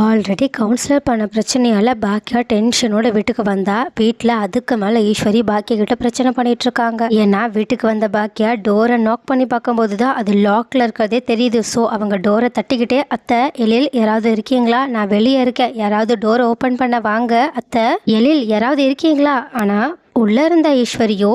Already councillor பண்ண பிரச்சனையால் பாக்கியா டென்ஷனோட வீட்டுக்கு வந்தா வீட்டில் அதுக்கு மேலே ஈஸ்வரி பாக்கியா கிட்ட பிரச்சனை பண்ணிட்டு இருக்காங்க. ஏன்னா வீட்டுக்கு வந்த பாக்கியா டோரை நாக் பண்ணி பார்க்கும்போது தான் அது லாக்ல இருக்கிறதே தெரியுது. ஸோ அவங்க டோரை தட்டிக்கிட்டே அத்தை எழில் யாராவது இருக்கீங்களா? நான் வெளியே இருக்கேன். யாராவது டோரை ஓப்பன் பண்ண வாங்க அத்தை. எழில் யாராவது இருக்கீங்களா? ஆனால் உள்ளே இருந்த ஈஸ்வரியோ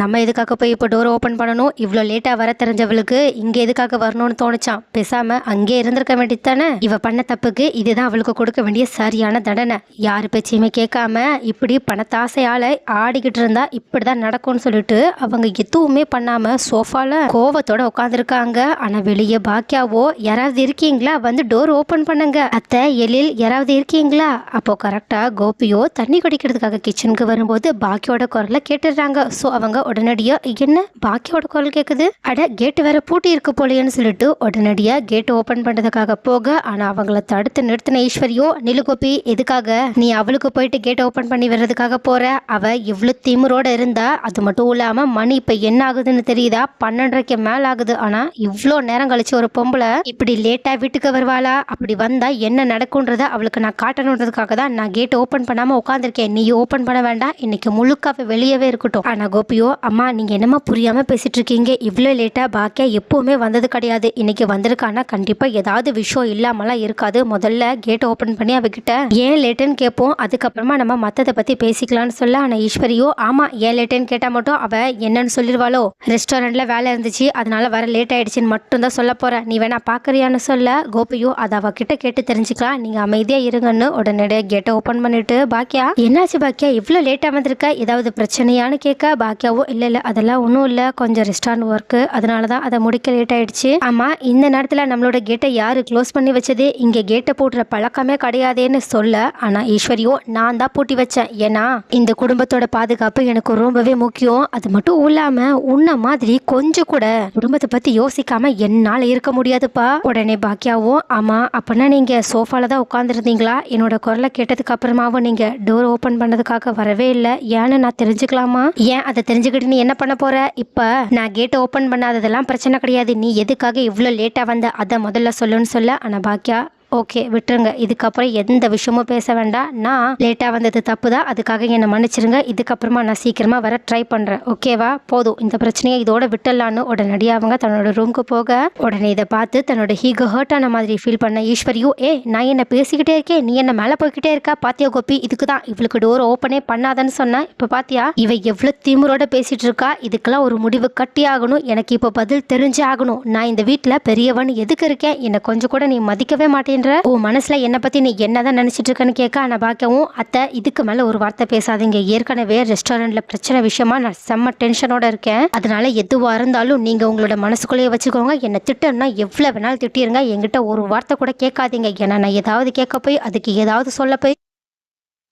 நம்ம எதுக்காக போய் இப்போ டோர் ஓப்பன் பண்ணணும்? இவ்வளோ லேட்டாக வர தெரிஞ்சவளுக்கு இங்கே எதுக்காக வரணும்னு தோணுச்சான் பேசாமல் அங்கே இருந்திருக்க வேண்டியது தானே? இவ பண்ண தப்புக்கு இதுதான் அவளுக்கு கொடுக்க வேண்டிய சரியான தண்டனை. யார் பேச்சையுமே கேட்காம இப்படி பணத்தாசையால் ஆடிக்கிட்டு இருந்தா இப்படிதான் நடக்கும்னு சொல்லிட்டு அவங்க எதுவுமே பண்ணாமல் சோஃபாவில் கோவத்தோட உட்காந்துருக்காங்க ஆனால் வெளியே பாக்கியாவோ யாராவது இருக்கீங்களா? வந்து டோர் ஓப்பன் பண்ணுங்க. அத்தை எழில் யாராவது இருக்கீங்களா? அப்போ கரெக்டாக கோபியோ தண்ணி குடிக்கிறதுக்காக கிச்சனுக்கு வரும்போது பாக்கியோட குரலை கேட்டுடுறாங்க. ஸோ அவங்க உடனடியா என்ன பாக்கியோட குரல் கேட்குது அட கேட்டு வேற பூட்டி இருக்கு போலேன்னு சொல்லிட்டு உடனடியா கேட் ஓபன் பண்றதுக்காக போக ஆனா அவங்கள தடுத்து நிறுத்தின ஈஸ்வரியோ நிலுகோபி எதுக்காக? நீ அவளுக்கு போயிட்டு கேட் ஓபன் பண்ணி வர்றதுக்காக போற. அவ இவ்வளவு திமிரோட இருந்தா அது மட்டும் இல்லாம மணி இப்ப என்ன ஆகுதுன்னு தெரியுதா? பன்னெண்டரைக்கு மேல ஆகுது. ஆனா இவ்வளோ நேரம் கழிச்சு ஒரு பொம்பளை இப்படி லேட்டா வீட்டுக்கு வருவாளா? அப்படி வந்தா என்ன நடக்கும்ன்றத அவளுக்கு நான் காட்டணுன்றதுக்காக தான் நான் கேட் ஓபன் பண்ணாம உட்காந்துருக்கேன் நீ ஓபன் பண்ண வேண்டாம். இன்னைக்கு முழுக்க அவ வெளியவே இருக்கட்டும். ஆனா கோபியோ அம்மா நீங்க என்னமா புரியாம பேசிட்டு இருக்கீங்க இவ்வளோ லேட்டா பாக்கியா? எப்பவுமே வந்தது கிடையாது. இன்னைக்கு வந்திருக்கானா கண்டிப்பா ஏதாவது விஷயம் இல்லாமலாம் இருக்காது. முதல்ல கேட் ஓபன் பண்ணி அவகிட்ட ஏன் லேட்டுன்னு கேட்போம் அதுக்கப்புறமா நம்ம மத்ததை பத்தி பேசிக்கலாம்னு சொல்ல. ஆனா ஈஸ்வரியோ ஆமா ஏன் லேட்டுன்னு கேட்டா மட்டும் அவ என்னன்னு சொல்லிடுவாளோ ரெஸ்டாரண்ட்ல வேலை இருந்துச்சு. அதனால வர லேட் ஆயிடுச்சுன்னு மட்டும் தான் சொல்ல போற நீ வேணா பாக்குறியான்னு சொல்ல. கோபியோ அதை அவகிட்ட கேட்டு தெரிஞ்சுக்கலாம். நீங்க அமைதியா இருங்கன்னு உடனடியாக கேட்டை ஓபன் பண்ணிட்டு பாக்கியா என்னாச்சு பாக்கியா? இவ்வளோ லேட்டா வந்திருக்க. ஏதாவது பிரச்சனையான்னு கேட்க பாக்கியாவோ இல்ல இல்ல அதெல்லாம் ஒன்றும் இல்ல. கொஞ்சம் ரெஸ்டாரண்ட் ஒர்க்கு அதனால தான் அதை முடிக்க லேட் ஆயிடுச்சு. ஆமா இந்த நேரத்துல நம்மளோட கேட்டை யாரு க்ளோஸ் பண்ணி வச்சது? இங்க கேட்டை போடுற பழக்கமே கிடையாதேன்னு சொல்ல ஆனா ஈஸ்வரியோ நான் தான் பூட்டி வச்சேன். ஏன்னா இந்த குடும்பத்தோட பாதுகாப்பு எனக்கு ரொம்பவே முக்கியம். அது மட்டும் இல்லாம உன்ன மாதிரி கொஞ்சம் கூட குடும்பத்தை பத்தி யோசிக்காம என்னால இருக்க முடியாதுப்பா. உடனே பாக்கியாவும் ஆமா அப்பனா நீங்க சோஃபால தான் உட்காந்துருந்தீங்களா என்னோட குரலை கேட்டதுக்கு அப்புறமாவும் நீங்க டோர் ஓபன் பண்ணதுக்காக வரவே இல்லை. ஏன்னு நான் தெரிஞ்சுக்கலாமா? ஏன் அதை தெரிஞ்சுக்கிட்டு நீ என்ன பண்ண போற? இப்ப நான் கேட்டை ஓபன் பண்ணாததெல்லாம் பிரச்சனை கிடையாது. நீ எதுக்காக இவ்வளோ லேட்டா வந்த? அதை முதல்ல சொல்லுன்னு சொல்ல ஆனா பாக்கியா ஓகே விட்டுருங்க. இதுக்கப்புறம் எந்த விஷயமும் பேச வேண்டாம். நான் லேட்டாக வந்தது தப்பு தான் அதுக்காக என்னை மன்னிச்சிருங்க. இதுக்கப்புறமா நான் சீக்கிரமாக வர ட்ரை பண்ணுறேன் ஓகேவா போதும். இந்த பிரச்சனையை இதோட விட்டலான்னு உடனடியாக அவங்க தன்னோட ரூமுக்கு போக உடனே இதை பார்த்து தன்னோட ஹீகோ ஹர்ட் ஆன மாதிரி ஃபீல் பண்ண ஈஸ்வரியோ ஏ நான் என்ன பேசிக்கிட்டே இருக்கேன்? நீ என்ன மேலே போய்கிட்டே இருக்கா? பாத்தியா கோபி? இதுக்கு தான். இவளுக்கு டோர் ஓப்பனே பண்ணாதன்னு சொன்னேன் இப்போ பாத்தியா? இவ எவ்வளோ திமுறோட பேசிட்டு இருக்கா? இதுக்கெல்லாம் ஒரு முடிவு கட்டி ஆகணும். எனக்கு இப்போ பதில் தெரிஞ்சே ஆகணும். நான் இந்த வீட்டில் பெரியவன் எதுக்கு இருக்கேன்? என்னை கொஞ்சம் கூட நீ மதிக்கவே மாட்டேன்ற உன் மனசில் என்னை பற்றி நீ என்னதான் நினச்சிட்டு இருக்கன்னு கேட்க நான் பார்க்கவும் அத்தை இதுக்கு மேலே ஒரு வார்த்தை பேசாதீங்க. ஏற்கனவே ரெஸ்டாரண்ட்டில் பிரச்சனை விஷயமா நான் செம்ம டென்ஷனோட இருக்கேன். அதனால எதுவாக இருந்தாலும் நீங்கள் உங்களோட மனசுக்குள்ளேயே வச்சுக்கோங்க. என்னை திட்டம்னா எவ்வளோ வேணாலும் திட்டிருங்க. என்கிட்ட ஒரு வார்த்தை கூட கேட்காதீங்க. ஏன்னா நான் ஏதாவது கேட்க போய் அதுக்கு ஏதாவது சொல்ல போய்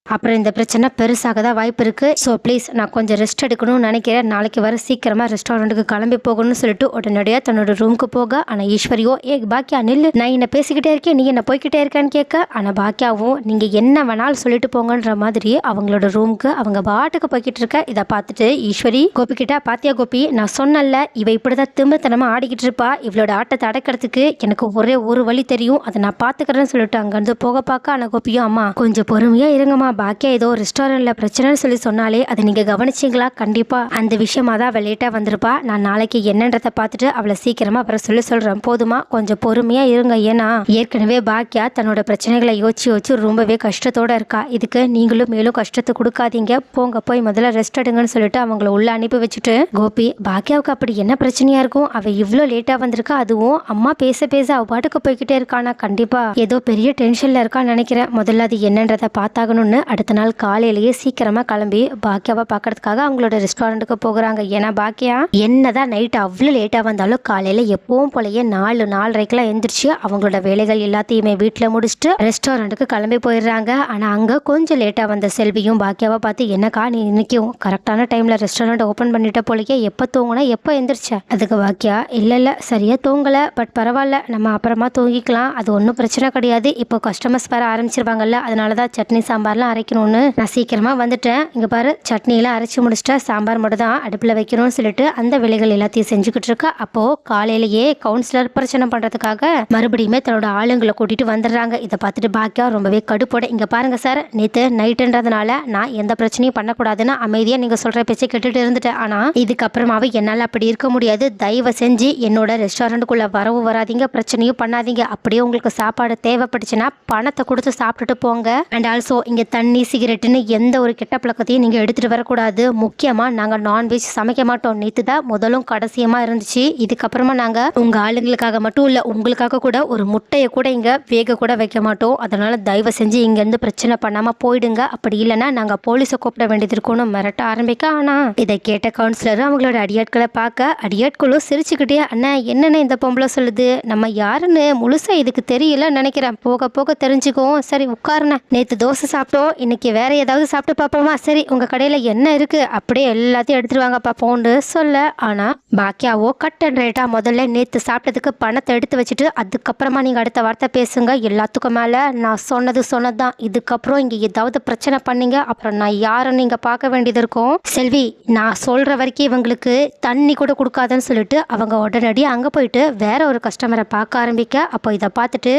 அப்புறம் இந்த பிரச்சனை பெருசாக தான் வாய்ப்பு இருக்குது ஸோ ப்ளீஸ் நான் கொஞ்சம் ரெஸ்ட் எடுக்கணும்னு நினைக்கிறேன். நாளைக்கு வர சீக்கிரமாக ரெஸ்டாரண்ட்டுக்கு கிளம்பி போகணும்னு சொல்லிட்டு உடனடியாக தன்னோட ரூமுக்கு போக ஆனால் ஈஸ்வரியோ ஏ பாக்கியா நில்லு. நான் என்ன பேசிக்கிட்டே இருக்கேன். நீ என்ன போய்கிட்டே இருக்கேன்னு கேட்க ஆனால் பாக்கியாவும் நீங்கள் என்ன வேணாலும் சொல்லிட்டு போங்கன்ற மாதிரி அவங்களோட ரூமுக்கு அவங்க பாட்டுக்கு போய்கிட்டு இருக்க இதை பார்த்துட்டு ஈஸ்வரி கோபிக்கிட்ட பாத்தியா கோபி? நான் சொன்னல இவ இப்படிதான் திரும்பத்தனமாக ஆடிக்கிட்டு இருப்பா. இவளோட ஆட்டத்தை அடக்கிறதுக்கு எனக்கு ஒரே ஒரு வழி தெரியும். அதை நான் பார்த்துக்கிறேன்னு சொல்லிட்டு அங்கேருந்து போக பார்க்க ஆனால் கோபியும் அம்மா கொஞ்சம் பொறுமையாக இருங்கம்மா. பாக்கியா ஏதோ ரெஸ்டாரண்ட்ல பிரச்சனைன்னு சொல்லி சொன்னாலே அதை நீங்க கவனிச்சிங்களா? கண்டிப்பா. அந்த விஷயமா தான் அவள் லேட்டாக வந்திருப்பா. நான் நாளைக்கு என்னன்றதை பார்த்துட்டு அவளை சீக்கிரமா வர சொல்லி சொல்றேன். போதுமா? கொஞ்சம் பொறுமையா இருங்க. ஏன்னா ஏற்கனவே பாக்கியா தன்னோட பிரச்சனைகளை யோசிச்சு யோசிச்சு ரொம்பவே கஷ்டத்தோட இருக்கா. இதுக்கு நீங்களும் மேலும் கஷ்டத்தை கொடுக்காதீங்க. போங்க போய் முதல்ல ரெஸ்ட் எடுங்கன்னு சொல்லிட்டு அவங்கள உள்ள அனுப்பி வச்சுட்டு கோபி பாக்கியாவுக்கு அப்படி என்ன பிரச்சனையா இருக்கும்? அவ இவ்வளோ லேட்டா வந்திருக்கா? அதுவும் அம்மா பேச பேச அவ பாட்டுக்கு போய்கிட்டே இருக்கானா? கண்டிப்பா. ஏதோ பெரிய டென்ஷன்ல இருக்கான்னு நினைக்கிறேன். முதல்ல அது என்னன்றதை பார்த்தாகணும்னு அடுத்த நாள் காலையிலேயே சீக்கிரமா கிளம்பி பாக்கியாவை பார்க்கறதுக்காக அவங்களோட ரெஸ்டாரண்ட்டுக்கு போகிறாங்க. ஏன்னா பாக்கியா என்னதான் நைட் அவ்வளோ லேட்டாக வந்தாலும் காலையில எப்பவும் போலயே நாலு நாலரைக்கெல்லாம் எந்திரிச்சு அவங்களோட வேலைகள் எல்லாத்தையுமே வீட்டில் முடிச்சுட்டு ரெஸ்டாரண்ட்டுக்கு கிளம்பி போயிடுறாங்க. ஆனால் அங்கே கொஞ்சம் லேட்டாக வந்த செல்வியும் பாக்கியாவை பார்த்து என்னக்கா நீ இன்னைக்கும் கரெக்டான டைமில் ரெஸ்டாரண்ட் ஓப்பன் பண்ணிட்ட போலயே எப்போ தூங்கினா எப்போ எந்திரிச்ச? அதுக்கு பாக்கியா இல்லை இல்லை சரியாக தூங்கலை பட் பரவாயில்ல நம்ம அப்புறமா தூங்கிக்கலாம். அது ஒன்றும் பிரச்சனை கிடையாது. இப்போ கஸ்டமர்ஸ் வர ஆரம்பிச்சிருவாங்கல்ல அதனால தான் சட்னி சாம்பார்லாம் எல்லாம் அரைக்கணும்னு நான் சீக்கிரமாக வந்துட்டேன். இங்கே பாரு சட்னியெல்லாம் அரைச்சி முடிச்சிட்டா சாம்பார் மட்டும் தான் அடுப்பில் வைக்கணும்னு சொல்லிட்டு அந்த வேலைகள் எல்லாத்தையும் செஞ்சுக்கிட்டு இருக்கா. அப்போது காலையிலேயே கவுன்சிலர் பிரச்சனை பண்ணுறதுக்காக மறுபடியுமே தன்னோட ஆளுங்களை கூட்டிட்டு வந்துடுறாங்க. இதை பார்த்துட்டு பாக்கியா ரொம்பவே கடுப்போட இங்கே பாருங்க சார் நேற்று நைட்டுன்றதுனால நான் எந்த பிரச்சனையும் பண்ணக்கூடாதுன்னு அமைதியாக நீங்கள் சொல்கிற பேச்சை கேட்டுட்டு இருந்துட்டேன். ஆனால் இதுக்கப்புறமாவே என்னால் அப்படி இருக்க முடியாது. தயவு செஞ்சு என்னோட ரெஸ்டாரண்ட்டுக்குள்ளே வரவும் வராதீங்க பிரச்சனையும் பண்ணாதீங்க. அப்படியே உங்களுக்கு சாப்பாடு தேவைப்பட்டுச்சுன்னா பணத்தை கொடுத்து சாப்பிட்டுட்டு போங்க. அண்ட் ஆல்சோ இங்கே தண்ணி சிகரெட்டுன்னு எந்த ஒரு கெட்ட பழக்கத்தையும் நீங்கள் எடுத்துகிட்டு வரக்கூடாது. முக்கியமாக நாங்கள் நான்வெஜ் சமைக்க மாட்டோம். நேற்று தான் முதலும் கடைசியமாக இருந்துச்சு. இதுக்கப்புறமா நாங்கள் உங்கள் ஆளுங்களுக்காக மட்டும் இல்லை உங்களுக்காக கூட ஒரு முட்டையை கூட இங்கே வேக கூட வைக்க மாட்டோம். அதனால் தயவு செஞ்சு இங்கேருந்து பிரச்சனை பண்ணாமல் போயிடுங்க. அப்படி இல்லைன்னா நாங்கள் போலீஸை கூப்பிட வேண்டியது இருக்கும்னு மிரட்ட ஆரம்பிக்க ஆனால் இதை கேட்ட கவுன்சிலரும் அவங்களோட அடியாட்களை பார்க்க அடியாட்களும் சிரிச்சுக்கிட்டே அண்ணா என்னென்ன இந்த பொம்பளை சொல்லுது? நம்ம யாருன்னு முழுசாக இதுக்கு தெரியல நினைக்கிறேன். போக போக தெரிஞ்சுக்குவோம். சரி உட்காருண்ணே. நேற்று தோசை சாப்பிட்டோம். இன்னைக்கு வேறு ஏதாவது சாப்பிட்டு பார்ப்போமா? சரி உங்கள் கடையில் என்ன இருக்குது அப்படியே எல்லாத்தையும் எடுத்துகிட்டு வாங்க பார்ப்போம்னு சொல்ல. ஆனால் பாக்கியாவோ கட் அண்ட் ரேட்டா முதல்ல நேற்று சாப்பிட்டதுக்கு பணத்தை எடுத்து வச்சுட்டு அதுக்கப்புறமா நீங்கள் அடுத்த வார்த்தை பேசுங்க. எல்லாத்துக்கும் மேலே நான் சொன்னது சொன்னது தான் இதுக்கப்புறம் இங்கே ஏதாவது பிரச்சனை பண்ணீங்க அப்புறம் நான் யாரை நீங்கள் பார்க்க வேண்டியது இருக்கும். செல்வி நான் சொல்கிற வரைக்கும் இவங்களுக்கு தண்ணி கூட கொடுக்காதுன்னு சொல்லிட்டு அவங்க உடனடியாக அங்கே போயிட்டு வேற ஒரு கஸ்டமரை பார்க்க ஆரம்பிக்க. அப்போ இதை பார்த்துட்டு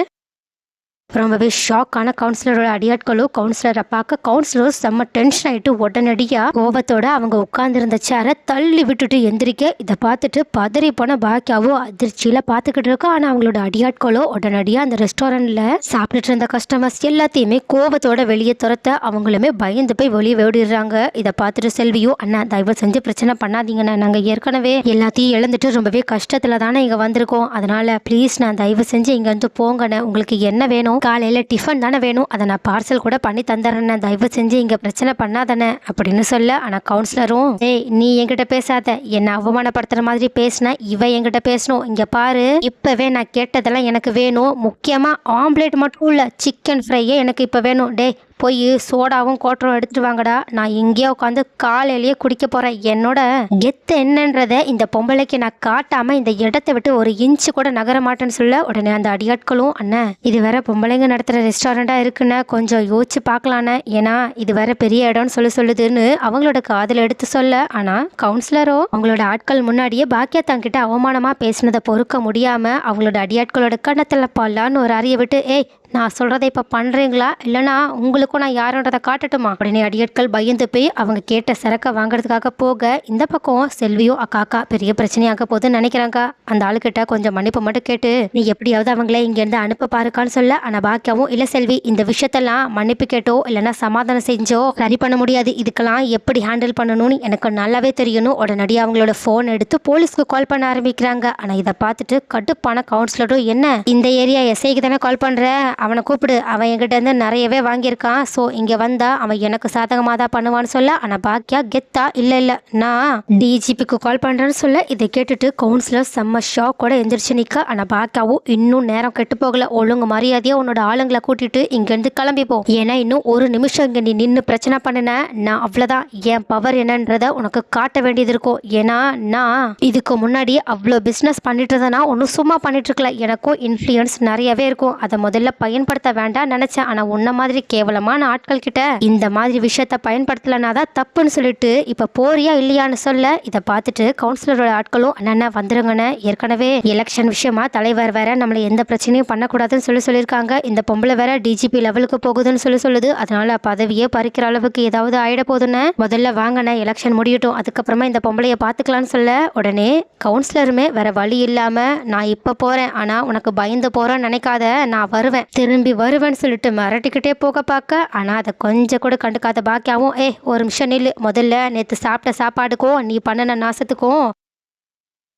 ரொம்பவே ஷாக்கான கவுன்சிலரோட அடியாட்களும் கவுன்சிலரை பார்க்க கவுன்சிலரும் செம்ம டென்ஷன் ஆயிட்டு உடனடியாக கோபத்தோட அவங்க உட்கார்ந்துருந்த சேரை தள்ளி விட்டுட்டு எந்திரிக்க. இதை பார்த்துட்டு பதறி போன பாக்கியாவோ அதிர்ச்சியில பார்த்துக்கிட்டு இருக்கோம் ஆனால் அவங்களோட அடியாட்களோ உடனடியாக அந்த ரெஸ்டாரண்ட்ல சாப்பிட்டுட்டு இருந்த கஸ்டமர்ஸ் எல்லாத்தையுமே கோபத்தோட வெளியே துரத்த அவங்களுமே பயந்து போய் வெளியே ஓடிடுறாங்க. இதை பார்த்துட்டு செல்வியும் அண்ணா தயவு செஞ்சு பிரச்சனை பண்ணாதீங்கண்ணா நாங்கள் ஏற்கனவே எல்லாத்தையும் இழந்துட்டு ரொம்பவே கஷ்டத்துல தானே இங்கே வந்திருக்கோம். அதனால ப்ளீஸ் நான் தயவு செஞ்சு இங்கேருந்து போங்கண்ணே. உங்களுக்கு என்ன வேணும்? காலையில் டிஃபன் தானே வேணும். அதை நான் பார்சல் கூட பண்ணி தந்துடுறேண்ணே தயவு செஞ்சு இங்கே பிரச்சனை பண்ணாதானே அப்படின்னு சொல்ல ஆனால் கவுன்சிலரும் ஏய் நீ என்கிட்ட பேசாத. என்னை அவமானப்படுத்துகிற மாதிரி பேசினா இவ என்கிட்ட பேசணும். இங்கே பாரு இப்போவே நான் கேட்டதெல்லாம் எனக்கு வேணும். முக்கியமாக ஆம்லேட் மட்டும் இல்லை சிக்கன் ஃப்ரையே எனக்கு இப்போ வேணும். டேய் போய் சோடாவும் கோட்டரும் எடுத்துட்டு வாங்கடா. நான் இங்கேயே உட்காந்து காலையிலேயே குடிக்க போறேன். என்னோட கெத்து என்னன்றத இந்த பொம்பளைக்கு நான் காட்டாம இந்த இடத்த விட்டு ஒரு இன்ச்சு கூட நகர மாட்டேன்னு சொல்ல உடனே அந்த அடியாட்களும் அண்ணன் இது வேற பொம்பளைங்க நடத்துற ரெஸ்டாரண்டா இருக்குன்னு கொஞ்சம் யோசிச்சு பார்க்கலான்னு ஏன்னா இது வேற பெரிய இடம்னு சொல்லி சொல்லுதுன்னு அவங்களோட காதில் எடுத்து சொல்ல. ஆனா கவுன்சிலரோ அவங்களோட ஆட்கள் முன்னாடியே பாக்கியா தங்கிட்ட அவமானமா பேசினதை பொறுக்க முடியாம அவங்களோட அடியாட்களோட கண்ணத்தில் பல்லான்னு ஒரு அறிய விட்டு ஏய் நான் சொல்கிறத இப்போ பண்ணுறீங்களா இல்லைனா உங்களுக்கும் நான் யாருன்றதை காட்டட்டுமா? அப்படின்னு அடியாட்கள் பயந்து போய் அவங்க கேட்ட சரக்கை வாங்குறதுக்காக போக இந்த பக்கம் செல்வியும் அக்கா அக்கா பெரிய பிரச்சனையாக போகுதுன்னு நினைக்கிறாங்க. அந்த ஆளுக்கிட்ட கொஞ்சம் மன்னிப்பு மட்டும் கேட்டு நீ எப்படியாவது அவங்கள இங்கேருந்து அனுப்ப பாருக்கான்னு சொல்ல ஆனால் பாக்கியாவும் இல்லை செல்வி இந்த விஷயத்தெல்லாம் மன்னிப்பு கேட்டோ இல்லைன்னா சமாதானம் செஞ்சோ சரி பண்ண முடியாது. இதுக்கெல்லாம் எப்படி ஹேண்டில் பண்ணணும்னு எனக்கு நல்லாவே தெரியணும் உடனடியாக அவங்களோட ஃபோன் எடுத்து போலீஸ்க்கு கால் பண்ண ஆரம்பிக்கிறாங்க. ஆனால் இதை பார்த்துட்டு கட்டுப்பான கவுன்சிலரும் என்ன? இந்த ஏரியா எஸ்ஐக்கு தானே கால் பண்ணுற அவனை கூப்பிடு. அவன் என்கிட்டேருந்து நிறையவே வாங்கியிருக்கான். ஸோ இங்கே வந்தா அவன் எனக்கு சாதகமாக தான் பண்ணுவான்னு சொல்ல ஆனால் பாக்கியா கெத்தா இல்லை இல்லை நான் டிஜிபிக்கு கால் பண்ணுறேன்னு சொல்ல இதை கேட்டுட்டு கவுன்சிலர் செம்ம ஷாக்கோட எந்திரிச்சு நிற்க ஆனால் பாக்கியாவும் இன்னும் நேரம் கெட்டு போகல. ஒழுங்கு மரியாதையாக உன்னோட ஆளுங்களை கூட்டிட்டு இங்கேருந்து கிளம்பிப்போம் ஏன்னா இன்னும் ஒரு நிமிஷம் இங்கே நீ நின்று பிரச்சனை பண்ணின. நான் அவ்வளோதான் என் பவர் என்னன்றத உனக்கு காட்ட வேண்டியது இருக்கும். ஏன்னா நான் இதுக்கு முன்னாடி அவ்வளோ பிஸ்னஸ் பண்ணிட்டு இருந்தேன்னா ஒன்றும் சும்மா பண்ணிட்டு இருக்கல. எனக்கும் இன்ஃப்ளூயன்ஸ் நிறையவே இருக்கும். அதை முதல்ல பயன்படுத்த வேண்டாம் நினைச்சேன். ஆனா உன்ன மாதிரி கேவலமான ஆட்கள் கிட்ட இந்த மாதிரி விஷயத்த பயன்படுத்தலைனா தான் தப்புன்னு சொல்லிட்டு இப்ப போறியா இல்லையான்னு சொல்ல இதை பார்த்துட்டு கவுன்சிலரோட ஆட்களும் அண்ணா வந்துருங்கன்னு ஏற்கனவே எலெக்ஷன் விஷயமா தலைவர் வேற நம்மளை எந்த பிரச்சனையும் பண்ணக்கூடாதுன்னு சொல்லி சொல்லியிருக்காங்க. இந்த பொம்பளை வேற டிஜிபி லெவலுக்கு போகுதுன்னு சொல்லி சொல்லுது. அதனால பதவியே பறிக்கிற அளவுக்கு ஏதாவது ஆயிட போதுன்னு முதல்ல வாங்கண்ணே எலெக்ஷன் முடியட்டும். அதுக்கப்புறமா இந்த பொம்பளைய பார்த்துக்கலான்னு சொல்ல உடனே கவுன்சிலருமே வேற வழி இல்லாம நான் இப்ப போறேன். ஆனா உனக்கு பயந்து போறேன்னு நினைக்காத. நான் வருவேன். திரும்பி வருவேன்னு சொல்லிட்டு மிரட்டிக்கிட்டே போக பார்க்க. ஆனால் அதை கொஞ்சம் கூட கண்டுக்காத பாக்கியாவும் ஏ ஒரு நிமிஷம் நில்லு. முதல்ல நேற்று சாப்பிட்ட சாப்பாடுக்கும் நீ பண்ணின நாசத்துக்கும்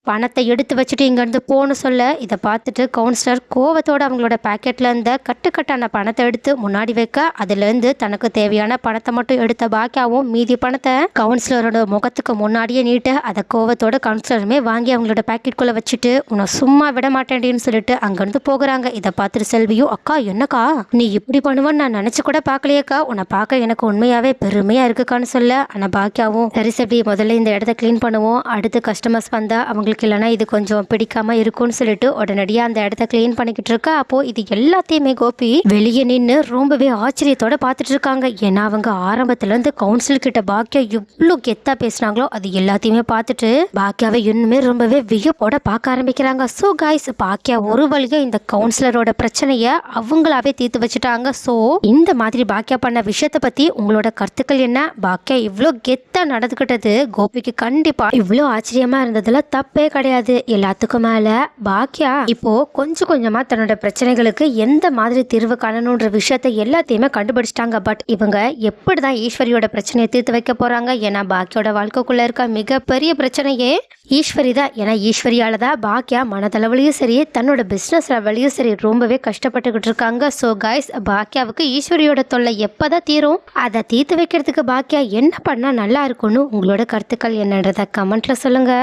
பணத்தை எடுத்து வச்சுட்டு இங்கேருந்து போன்னு சொல்ல இதை பார்த்துட்டு கவுன்சிலர் கோவத்தோடு அவங்களோட பாக்கெட்ல இருந்த கட்டுக்கட்டான பணத்தை எடுத்து முன்னாடி வைக்க அதுலேருந்து தனக்கு தேவையான பணத்தை மட்டும் எடுத்த பாக்கியாவும் மீதி பணத்தை கவுன்சிலரோட முகத்துக்கு முன்னாடியே நீட்டு அதை கோவத்தோட கவுன்சிலருமே வாங்கி அவங்களோட பாக்கெட்டுக்குள்ளே வச்சுட்டு உன்னை சும்மா விட மாட்டேன்டின்னு சொல்லிட்டு அங்கேருந்து போகிறாங்க. இதை பார்த்துட்டு செல்வியும் அக்கா என்னக்கா? நீ இப்படி பண்ணுவேன்னு நான் நினச்சி கூட பார்க்கலையேக்கா. உன்னை பார்க்க எனக்கு உண்மையாகவே பெருமையாக இருக்குக்கான்னு சொல்ல. ஆனால் பாக்கியாவும் சரி சரி முதல்ல இந்த இடத்த க்ளீன் பண்ணுவோம். அடுத்து கஸ்டமர்ஸ் வந்தால் அவங்களுக்கு உங்களுக்கு இல்லைன்னா இது கொஞ்சம் பிடிக்காமல் இருக்கும்னு சொல்லிட்டு உடனடியாக அந்த இடத்த க்ளீன் பண்ணிக்கிட்டு இருக்கா. அப்போது இது எல்லாத்தையுமே கோபி வெளியே நின்று ரொம்பவே ஆச்சரியத்தோட பார்த்துட்டு இருக்காங்க. ஏன்னா அவங்க ஆரம்பத்துலேருந்து கவுன்சில் கிட்ட பாக்கியா எவ்வளோ கெத்தாக பேசுனாங்களோ அது எல்லாத்தையுமே பார்த்துட்டு பாக்கியாவை இன்னுமே ரொம்பவே வியப்போட பார்க்க ஆரம்பிக்கிறாங்க. ஸோ காய்ஸ் பாக்கியா ஒரு வழியாக இந்த கவுன்சிலரோட பிரச்சனையை அவங்களாவே தீர்த்து வச்சுட்டாங்க. ஸோ இந்த மாதிரி பாக்கியா பண்ண விஷயத்தை பற்றி உங்களோட கருத்துக்கள் என்ன? பாக்கியா இவ்வளோ கெத்தாக நடந்துக்கிட்டது கோபிக்கு கண்டிப்பாக இவ்வளோ ஆச்சரியமாக இருந்ததில் தப்பே கிடையாது. எல்லாத்துக்கும் மேல பாக்கியா இப்போ கொஞ்சம் கொஞ்சமா தன்னோட பிரச்சனைகளுக்கு எந்த மாதிரி தீர்வு காணணுன்ற விஷயத்த எல்லாத்தையுமே கண்டுபிடிச்சிட்டாங்க. பட் இவங்க எப்படிதான் ஈஸ்வரியோட பிரச்சனையை தீர்த்து வைக்க போறாங்க? ஏன்னா பாக்கியோட வாழ்க்கைக்குள்ள இருக்க மிகப்பெரிய பிரச்சனையே ஈஸ்வரி தான் ஏன்னா ஈஸ்வரியால தான் பாக்கியா மனதளவுலையும் சரி தன்னோட பிஸ்னஸ் லெவலையும் சரி ரொம்பவே கஷ்டப்பட்டுக்கிட்டு இருக்காங்க. ஸோ கைஸ் பாக்கியாவுக்கு ஈஸ்வரியோட தொல்லை எப்போதான் தீரும்? அதை தீர்த்து வைக்கிறதுக்கு பாக்கியா என்ன பண்ணால் நல்லா இருக்கும்னு உங்களோட கருத்துக்கள் என்னன்றதை கமெண்ட்ல சொல்லுங்க.